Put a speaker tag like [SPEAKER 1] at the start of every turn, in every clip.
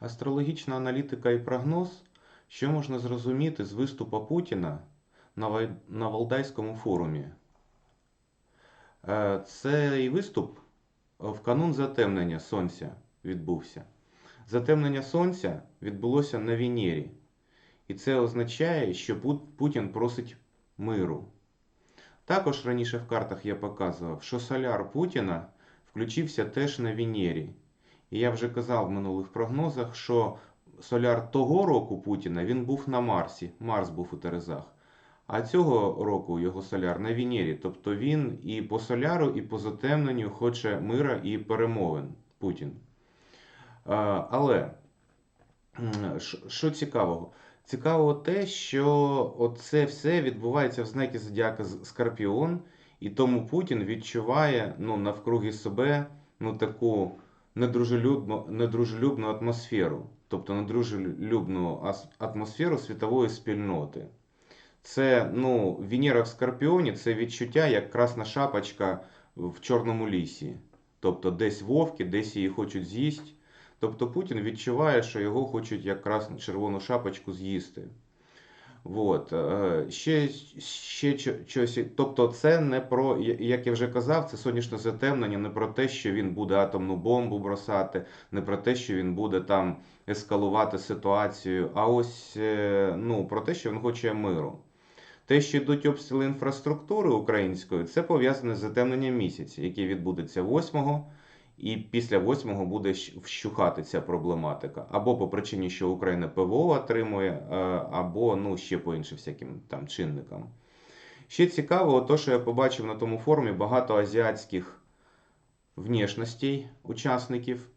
[SPEAKER 1] Астрологічна аналітика і прогноз. Що можна зрозуміти з виступу Путіна на Валдайському форумі? Е, Цей виступ в канун затемнення Сонця відбувся. Затемнення Сонця відбулося на Венері. І це означає, що Путін просить миру. Також раніше в картах я показував, що соляр Путіна включився теж на Венері. І я вже казав в минулих прогнозах, що соляр того року Путіна він був на Марсі. Марс був у Терезах. А цього року його соляр на Венері. Тобто він і по соляру, і по затемненню хоче мира і перемовин Путін. Але що- цікавого? Цікаво те, що оце все відбувається в знакі Зодіака Скорпіон, і тому Путін відчуває ну, навкруги себе ну, таку недружелюбну, недружелюбну атмосферу, тобто недружелюбну атмосферу світової спільноти. Це ну, Венера в Скорпіоні це відчуття як красна шапочка в Чорному лісі. Тобто десь вовки, десь її хочуть з'їсти. Тобто Путін відчуває, що його хочуть якраз червону шапочку з'їсти. Вот. е, Ще, ще щось. Тобто, це не про, як я вже казав, це сонячне затемнення, не про те, що він буде атомну бомбу бросати, не про те, що він буде там ескалувати ситуацію, а ось е, ну, про те, що він хоче миру. Те, що йдуть обстріли інфраструктури української, це пов'язане з затемненням місяця, яке відбудеться 8-го, і після 8-го буде вщухати ця проблематика. Або по причині, що Україна ПВО отримує, е, або ну, ще по іншим всяким там чинникам. Ще цікаво, то, що я побачив на тому форумі багато азіатських внешностей учасників.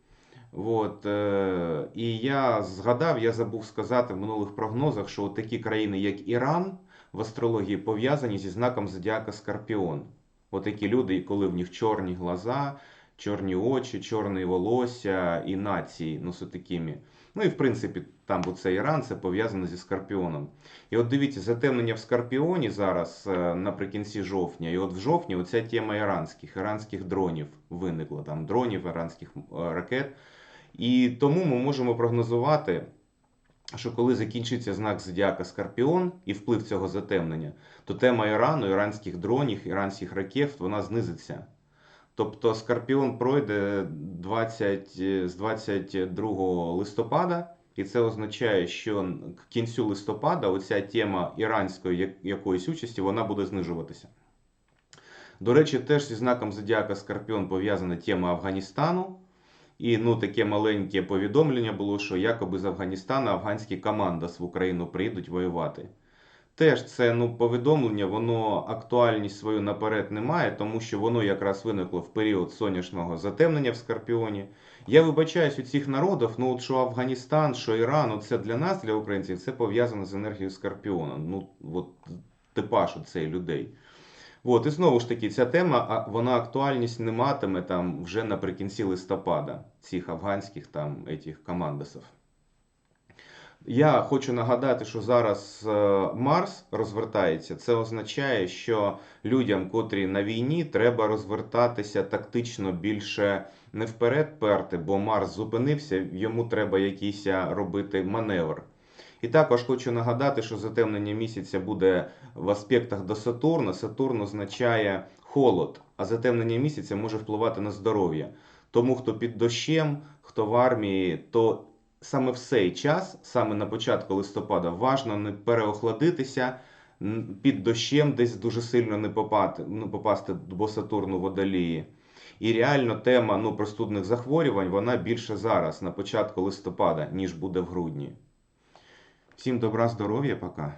[SPEAKER 1] От, е, і я згадав, я забув сказати в минулих прогнозах, що такі країни, як Іран, в астрології пов'язані зі знаком зодіака Скорпіон. От люди, коли в них чорні глаза, чорні очі, чорне волосся і нації, ну. Ну і в принципі, там бо це Іран, це пов'язано зі Скорпіоном. І от дивіться, затемнення в Скорпіоні зараз е, наприкінці жовтня. І от в жовтні оця тема іранських, іранських дронів виникла, там дронів, іранських е, ракет. І тому ми можемо прогнозувати, що коли закінчиться знак зодіака Скорпіон і вплив цього затемнення, то тема Ірану, іранських дронів, іранських ракет, вона знизиться. Тобто Скорпіон пройде 20, з 22 листопада, і це означає, що к кінцю листопада оця тема іранської якоїсь участі вона буде знижуватися. До речі, теж зі знаком зодіака Скорпіон пов'язана тема Афганістану. І ну, таке маленьке повідомлення було, що якоби з Афганістану афганські командос в Україну приїдуть воювати. Теж це ну, повідомлення, воно актуальність свою наперед не має, тому що воно якраз виникло в період сонячного затемнення в Скорпіоні. Я вибачаюсь у цих народів, ну от що Афганістан, що Іран, це для нас, для українців, це пов'язано з енергією Скорпіона. Ну, от типаж цей людей. От, і знову ж таки, ця тема, вона актуальність не матиме там вже наприкінці листопада цих афганських там етих командосів. Я хочу нагадати, що зараз е, Марс розвертається. Це означає, що людям, котрі на війні, треба розвертатися тактично більше не вперед перти, бо Марс зупинився, йому треба якийсь робити маневр. І також хочу нагадати, що затемнення місяця буде в аспектах до Сатурна. Сатурн означає холод, а затемнення місяця може впливати на здоров'я. Тому хто під дощем, хто в армії, то саме в цей час, саме на початку листопада, важно не переохладитися під дощем, десь дуже сильно не попати, не попасти, до Сатурну водолії. І реально тема ну, простудних захворювань вона більше зараз, на початку листопада, ніж буде в грудні. Всім добра, здоров'я, пока.